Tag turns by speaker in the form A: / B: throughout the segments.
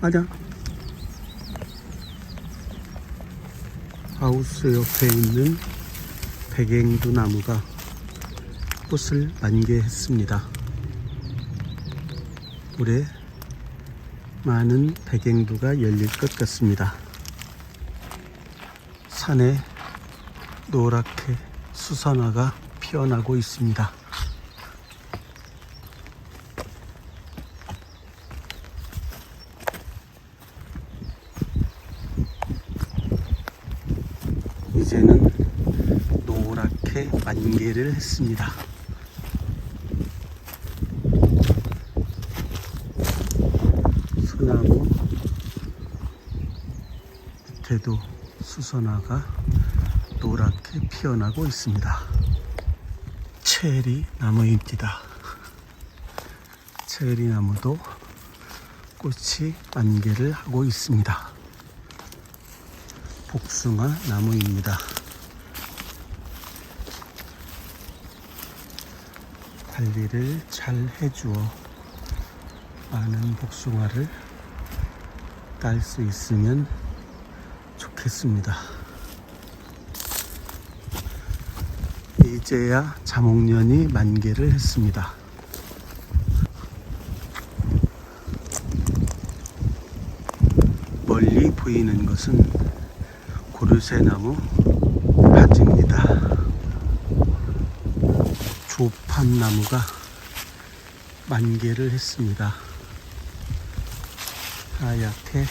A: 맞아. 하우스 옆에 있는 백앵두 나무가 꽃을 만개했습니다. 올해 많은 백앵두가 열릴 것 같습니다. 산에 노랗게 수선화가 피어나고 있습니다. 이제는 노랗게 만개를 했습니다. 소나무 밑에도 수선화가 노랗게 피어나고 있습니다. 체리 나무입니다. 체리 나무도 꽃이 만개를 하고 있습니다. 복숭아 나무입니다. 관리를 잘 해주어 많은 복숭아를 딸 수 있으면 좋겠습니다. 이제야 자목련이 만개를 했습니다. 멀리 보이는 것은 고르쇠나무 가지입니다. 조팝나무가 만개를 했습니다. 하얗게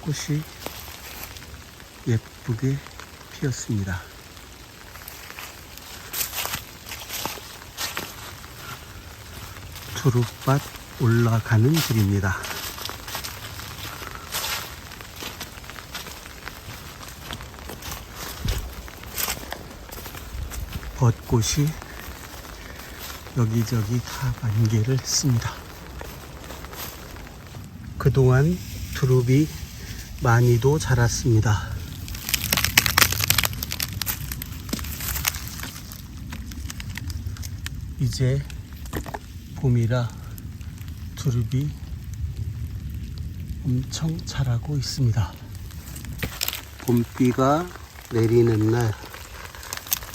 A: 꽃이 예쁘게 피었습니다. 두릅밭 올라가는 길입니다. 벚꽃이 여기저기 다 만개를 했습니다. 그동안 두릅이 많이도 자랐습니다. 이제 봄이라 두릅이 엄청 자라고 있습니다. 봄비가 내리는 날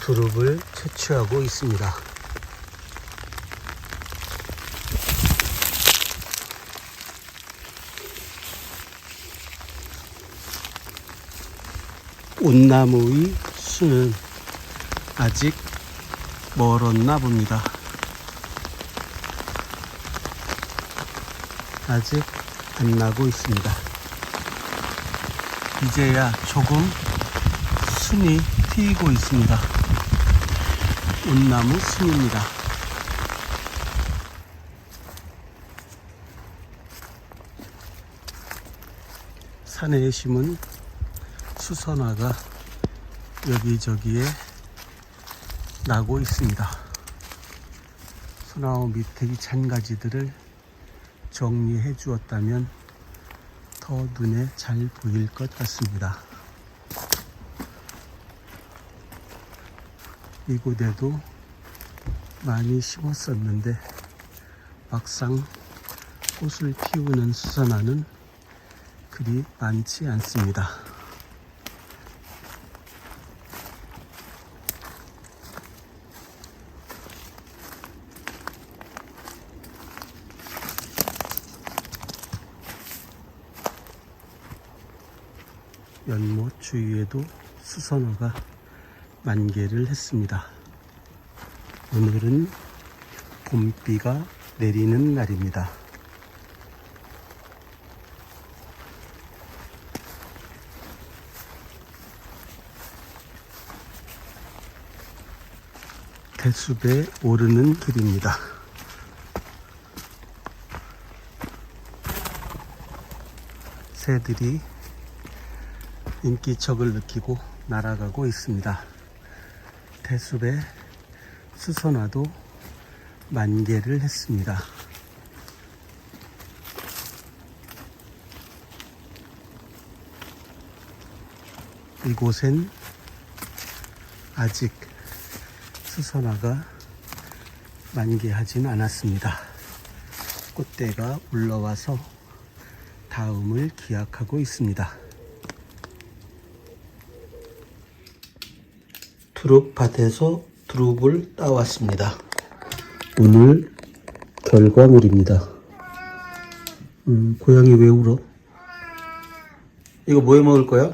A: 두릅을 채취하고 있습니다. 온나무의 수는 아직 멀었나 봅니다. 아직 안 나고 있습니다. 이제야 조금 순이 트이고 있습니다. 온나무 순입니다. 산에 심은 수선화가 여기저기에 나고 있습니다. 소나무 밑에 이 잔가지들을 정리해 주었다면 더 눈에 잘 보일 것 같습니다. 이곳에도 많이 심었었는데 막상 꽃을 피우는 수선화는 그리 많지 않습니다. 연못 주위에도 수선화가 만개를 했습니다. 오늘은 봄비가 내리는 날입니다. 대숲에 오르는 길입니다. 새들이 인기척을 느끼고 날아가고 있습니다. 대숲에 수선화도 만개를 했습니다. 이곳엔 아직 수선화가 만개하진 않았습니다. 꽃대가 올라와서 다음을 기약하고 있습니다. 두릅밭에서 두릅을 따왔습니다. 오늘 결과물입니다. 음, 고양이 왜 울어? 이거 뭐해 먹을 거야?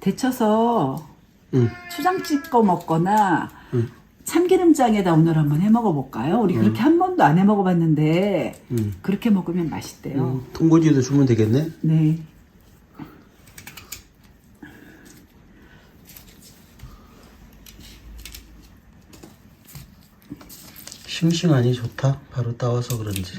B: 데쳐서
A: 응.
B: 초장 찍어 먹거나
A: 응.
B: 참기름장에다 오늘 한번 해 먹어볼까요? 우리 그렇게 한 번도 안 해 먹어봤는데
A: 응.
B: 그렇게 먹으면 맛있대요.
A: 음, 통고지도 주면 되겠네.
B: 네.
A: 싱싱하니 좋다. 바로 따와서 그런지.